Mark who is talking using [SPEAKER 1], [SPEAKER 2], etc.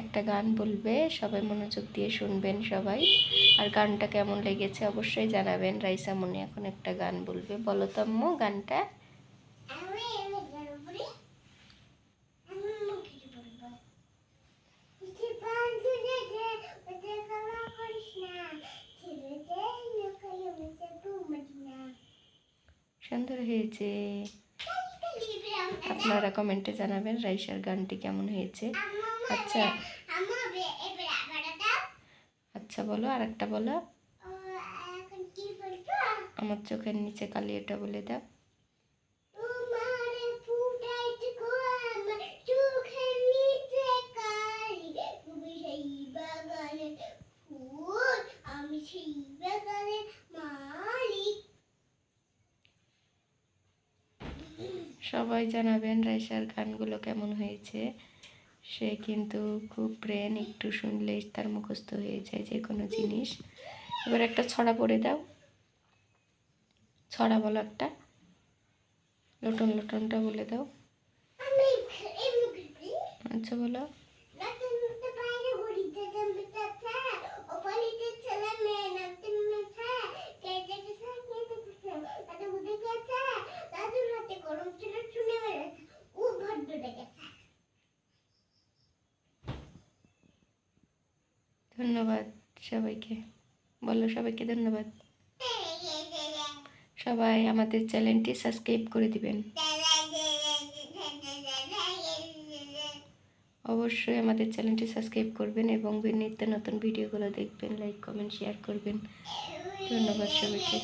[SPEAKER 1] একটা গান বলবে সবাই মনোযোগ দিয়ে শুনবেন সবাই। আর গানটা কেমন লেগেছে অবশ্যই জানাবেন। রাইসা মনি এখন একটা গান বলবে। বলো তো আম্মু গানটা। সুন্দর হয়েছে। আপনারা কমেন্টে জানাবেন রাইসার গানটি কেমন হয়েছে। আচ্ছা।
[SPEAKER 2] দাও।
[SPEAKER 1] আচ্ছা বলো আর একটা বলো আমার চোখের নিচে বলে দাও।
[SPEAKER 2] কালি সেই বাগানে মালিক।
[SPEAKER 1] সবাই জানাবেন রাইসার গানগুলো কেমন হয়েছে। সে কিন্তু খুব ব্রেন একটু শুনলেই তার মুখস্থ হয়ে যায় যে কোনো জিনিস। এবার একটা ছড়া পরে দাও। ছড়া বলো একটা। লোটন, লোটনটা বলে দাও। আচ্ছা বলো। ধন্যবাদ সবাইকে। বলো সবাইকে ধন্যবাদ। সবাই আমাদের চ্যানেলটি সাবস্ক্রাইব করে দিবেন। অবশ্যই আমাদের চ্যানেলটি সাবস্ক্রাইব করবেন এবং নিত্য নতুন ভিডিওগুলো দেখবেন, লাইক, কমেন্ট, শেয়ার করবেন। ধন্যবাদ সবাইকে।